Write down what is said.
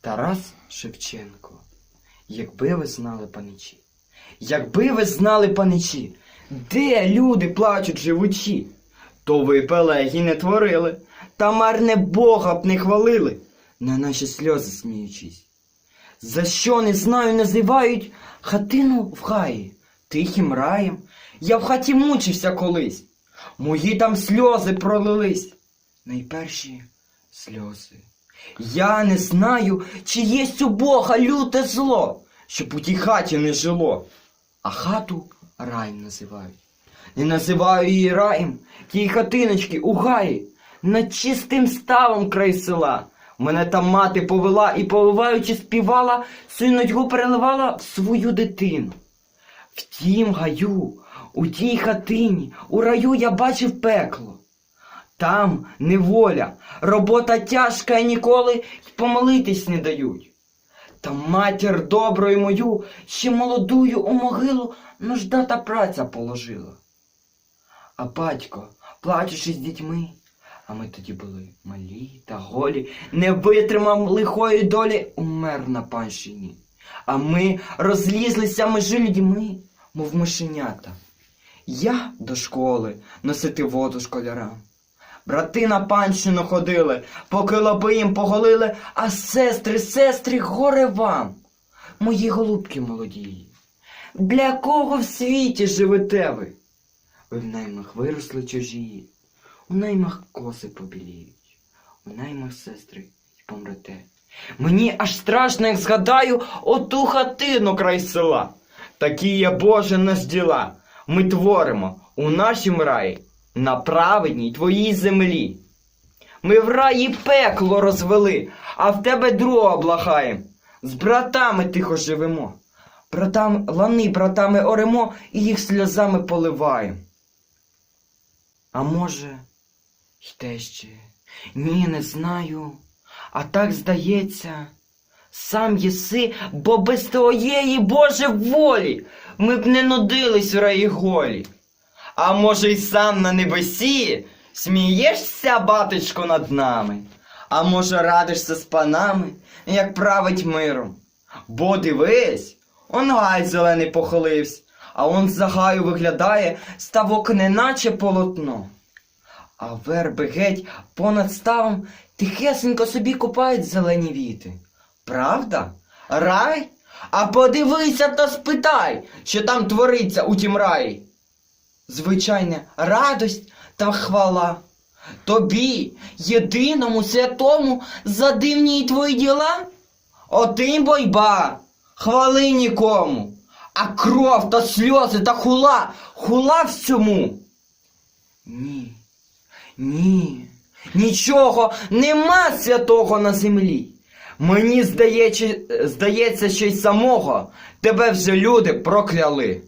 Тарас Шевченко. Якби ви знали паничі, якби ви знали паничі, де люди плачуть живучі, то ви пелегі не творили, та марне Бога б не хвалили, на наші сльози сміючись. За що не знаю, називають хатину в хаї, тихим раєм. Я в хаті мучився колись. Мої там сльози пролились. Найперші сльози. Я не знаю, чи єсть у Бога люте зло, щоб у тій хаті не жило. А хату раєм називають. Не називаю її раєм, тій хатиночки у гаї, над чистим ставом край села. Мене там мати повела і, повиваючи, співала, нудьгу переливала в свою дитину. В тім гаю, у тій хатині, у раю я бачив пекло. Там неволя, робота тяжка і ніколи помолитись не дають. Та матір доброю мою ще молодую у могилу нужда та праця положила. А батько, плачучи з дітьми, а ми тоді були малі та голі, не витримав лихої долі, умер на панщині. А ми розлізлися межи людьми, мов мишенята. Я до школи носити воду школярам. Брати на панщину ходили, поки лоби їм поголили, а сестри, сестри, горе вам, мої голубки молодії. Для кого в світі живете ви? Ви в наймах виросли чужі, у наймах коси побіліють, у наймах сестри й помрете. Мені аж страшно, як згадаю оту хатину край села. Такі є Боже наш діла. Ми творимо у нашім раї на праведній твоїй землі. Ми в раї пекло розвели, а в тебе друга благаєм. З братами тихо живемо. Братами, лани братами оремо і їх сльозами поливаємо. А може, й те ще. Ні, не знаю. А так здається, сам єси, бо без твоєї Боже волі ми б не нудились в раї голі. А може, й сам на небесі смієшся, батечко, над нами? А може, радишся з панами, як править миром? Бо дивись, он гай зелений похилився, а он за гаю виглядає ставок неначе полотно. А верби геть понад ставом тихесенько собі купають зелені віти. Правда? Рай? А подивися та спитай, що там твориться у тім раї. Звичайне радость та хвала. Тобі, єдиному святому, за дивні твої діла? Отим бойба, хвали нікому, а кров та сльози та хула, хула всьому. Ні, ні, нічого нема святого на землі. Мені здається, здається, що й самого тебе вже люди прокляли.